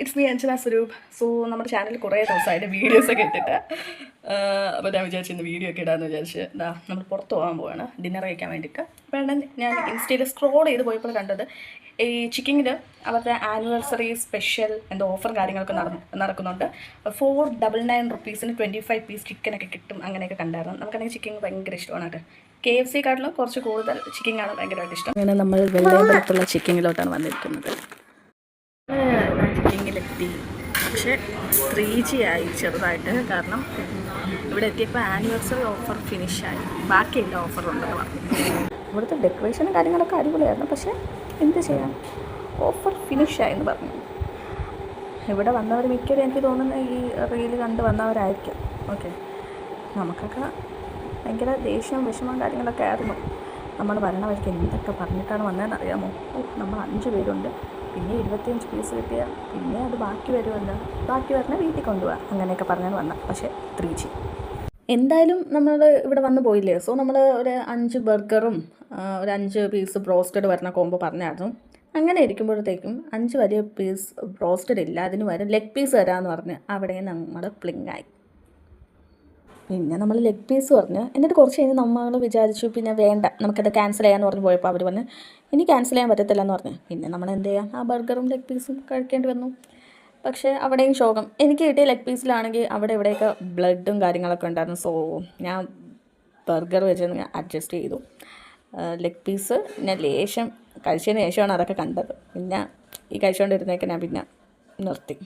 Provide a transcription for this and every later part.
It's me Anjana Swaroop so നമ്മുടെ ചാനലിൽ കുറേ ദിവസമായിട്ട് വീഡിയോസ് ഒക്കെ ഇട്ടിട്ട് അപ്പോൾ ഞാൻ വിചാരിച്ചു ഇന്ന് വീഡിയോ ഒക്കെ ഇടാമെന്ന് വിചാരിച്ച് എന്താ നമ്മൾ പുറത്ത് പോകാൻ പോവാണ് ഡിന്നർ കഴിക്കാൻ വേണ്ടിയിട്ട്. വേണ്ട ഞാൻ ഇൻസ്റ്റയിൽ സ്ക്രോൾ ചെയ്ത് പോയപ്പോൾ കണ്ടത് ഈ ചിക്കിങ്ങിൽ അവരുടെ ആനിവേഴ്സറി സ്പെഷ്യൽ എന്തോ ഓഫർ കാര്യങ്ങളൊക്കെ നട നടക്കുന്നുണ്ട്. ഫോർ ഡബിൾ നയൻ റുപ്പീസിന് ട്വന്റി ഫൈവ് പീസ് ചിക്കനൊക്കെ കിട്ടും അങ്ങനെയൊക്കെ കണ്ടായിരുന്നു. നമുക്കാണെങ്കിൽ ചിക്കൻ ഭയങ്കര ഇഷ്ടമാണ് കെ എഫ് സിക്കാട്ടിലും കുറച്ച് കൂടുതൽ ചിക്കൻ ആണ് ഭയങ്കരമായിട്ട് ഇഷ്ടം. അങ്ങനെ നമ്മൾ വെള്ളയമ്പലത്തുള്ള ചിക്കനിലോട്ടാണ് വന്നിരിക്കുന്നത്. ചിക്കിങ്ങിലെത്തി പക്ഷേ ത്രീ ജി ആയി ചെറുതായിട്ട്. കാരണം ഇവിടെ എത്തിയപ്പോൾ ആനിവേഴ്സറി ഓഫർ ഫിനിഷായി ബാക്കിയില്ല ഓഫർ ഉണ്ടെന്ന് പറഞ്ഞു. ഇവിടുത്തെ ഡെക്കറേഷനും കാര്യങ്ങളൊക്കെ അടിപൊളിയായിരുന്നു. പക്ഷേ എന്ത് ചെയ്യാം? ഓഫർ ഫിനിഷായി എന്ന് പറഞ്ഞു. ഇവിടെ വന്നവർ മിക്കവരും എനിക്ക് തോന്നുന്നത് ഈ റീൽ കണ്ട് വന്നവരായിരിക്കും. ഓക്കെ നമുക്കൊക്കെ ഭയങ്കര ദേഷ്യവും വിഷമവും കാര്യങ്ങളൊക്കെ ആയിരുന്നു. നമ്മൾ വരണ വഴിക്ക് എന്തൊക്കെ പറഞ്ഞിട്ടാണ് വന്നതെന്ന് അറിയാമോ ഓ നമ്മൾ അഞ്ച് പേരുണ്ട്. പിന്നെ ഇരുപത്തിയഞ്ച് പീസ് കിട്ടിയ പിന്നെ അത് ബാക്കി വരുമല്ലോ. ബാക്കി വരണ വീട്ടിൽ കൊണ്ടുപോകാം അങ്ങനെയൊക്കെ പറഞ്ഞാൽ വന്ന പക്ഷേ ത്രീ ജി എന്തായാലും നമ്മൾ ഇവിടെ വന്ന് പോയില്ലേ? സോ നമ്മൾ ഒരു അഞ്ച് ബർഗറും ഒരു അഞ്ച് പീസ് ബ്രോസ്റ്റഡ് വരുന്ന കോംബോ പറഞ്ഞായിരുന്നു. അങ്ങനെ ഇരിക്കുമ്പോഴത്തേക്കും അഞ്ച് വലിയ പീസ് ബ്രോസ്റ്റഡ് ഇല്ല അതിന് വരെ ലെഗ് പീസ് തരാമെന്ന് പറഞ്ഞ് അവിടെ നമ്മൾ പ്ലിങ്ങായി പിന്നെ നമ്മൾ ലെഗ് പീസ് പറഞ്ഞു. എന്നിട്ട് കുറച്ച് കഴിഞ്ഞ് നമ്മൾ വിചാരിച്ചു പിന്നെ വേണ്ട നമുക്കത് ക്യാൻസൽ ചെയ്യാമെന്ന് പറഞ്ഞ് പോയപ്പോൾ അവർ പറഞ്ഞു ഇനി ക്യാൻസൽ ചെയ്യാൻ പറ്റത്തില്ല എന്ന് പറഞ്ഞു. പിന്നെ നമ്മൾ എന്ത് ചെയ്യാം? ആ ബർഗറും ലെഗ് പീസും കഴിക്കേണ്ടി വന്നു. പക്ഷേ അവിടെയും ശോകം. എനിക്ക് കിട്ടിയ ലെഗ് പീസിലാണെങ്കിൽ അവിടെ ഇവിടെയൊക്കെ ബ്ലഡും കാര്യങ്ങളൊക്കെ ഉണ്ടായിരുന്നു. സോ ഞാൻ ബർഗർ വെച്ച് അഡ്ജസ്റ്റ് ചെയ്തു. ലെഗ് പീസ് ഞാൻ ലേശം കഴിച്ചതിന് ശേഷമാണ് അതൊക്കെ കണ്ടത്. പിന്നെ ഈ കഴിച്ചുകൊണ്ടിരുന്നേക്ക് ഞാൻ പിന്നെ നിർത്തി.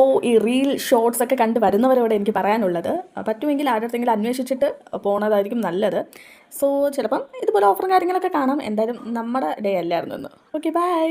ഓ ഈ റീൽ ഷോർട്സ് ഒക്കെ കണ്ട് വരുന്നവരോട് എനിക്ക് പറയാനുള്ളത്. പറ്റുമെങ്കിൽ ആരുടെങ്കിലും അന്വേഷിച്ചിട്ട് പോണതായിരിക്കും നല്ലത്. സോ ചിലപ്പം ഇതുപോലെ ഓഫറും കാര്യങ്ങളൊക്കെ കാണാം. എന്തായാലും നമ്മുടെ ഡേ അല്ലായിരുന്നു ഇന്ന്. Okay bye